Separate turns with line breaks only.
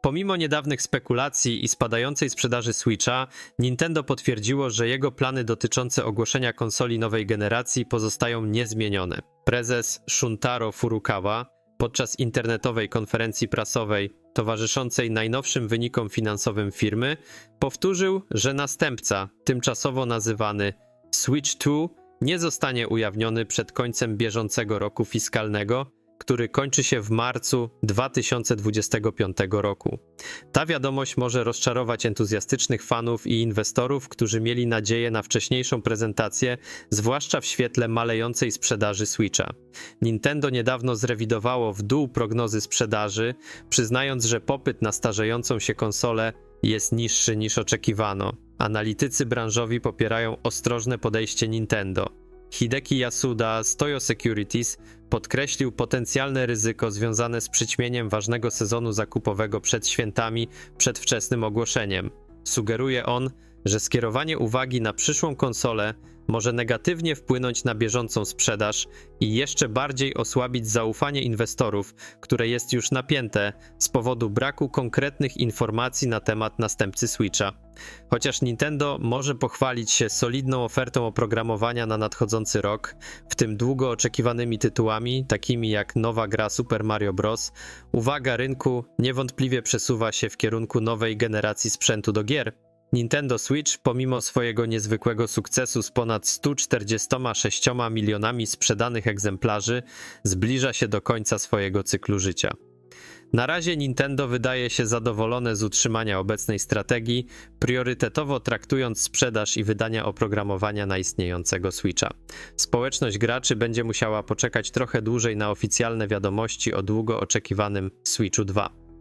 Pomimo niedawnych spekulacji i spadającej sprzedaży Switcha, Nintendo potwierdziło, że jego plany dotyczące ogłoszenia konsoli nowej generacji pozostają niezmienione. Prezes Shuntaro Furukawa podczas internetowej konferencji prasowej towarzyszącej najnowszym wynikom finansowym firmy powtórzył, że następca, tymczasowo nazywany Switch 2, nie zostanie ujawniony przed końcem bieżącego roku fiskalnego, który kończy się w marcu 2025 roku. Ta wiadomość może rozczarować entuzjastycznych fanów i inwestorów, którzy mieli nadzieję na wcześniejszą prezentację, zwłaszcza w świetle malejącej sprzedaży Switcha. Nintendo niedawno zrewidowało w dół prognozy sprzedaży, przyznając, że popyt na starzejącą się konsolę jest niższy niż oczekiwano. Analitycy branżowi popierają ostrożne podejście Nintendo. Hideki Yasuda z Toyo Securities podkreślił potencjalne ryzyko związane z przyćmieniem ważnego sezonu zakupowego przed świętami przed wczesnym ogłoszeniem. Sugeruje on, że skierowanie uwagi na przyszłą konsolę może negatywnie wpłynąć na bieżącą sprzedaż i jeszcze bardziej osłabić zaufanie inwestorów, które jest już napięte z powodu braku konkretnych informacji na temat następcy Switcha. Chociaż Nintendo może pochwalić się solidną ofertą oprogramowania na nadchodzący rok, w tym długo oczekiwanymi tytułami, takimi jak nowa gra Super Mario Bros., uwaga rynku niewątpliwie przesuwa się w kierunku nowej generacji sprzętu do gier. Nintendo Switch, pomimo swojego niezwykłego sukcesu z ponad 146 milionami sprzedanych egzemplarzy, zbliża się do końca swojego cyklu życia. Na razie Nintendo wydaje się zadowolone z utrzymania obecnej strategii, priorytetowo traktując sprzedaż i wydania oprogramowania na istniejącego Switcha. Społeczność graczy będzie musiała poczekać trochę dłużej na oficjalne wiadomości o długo oczekiwanym Switchu 2.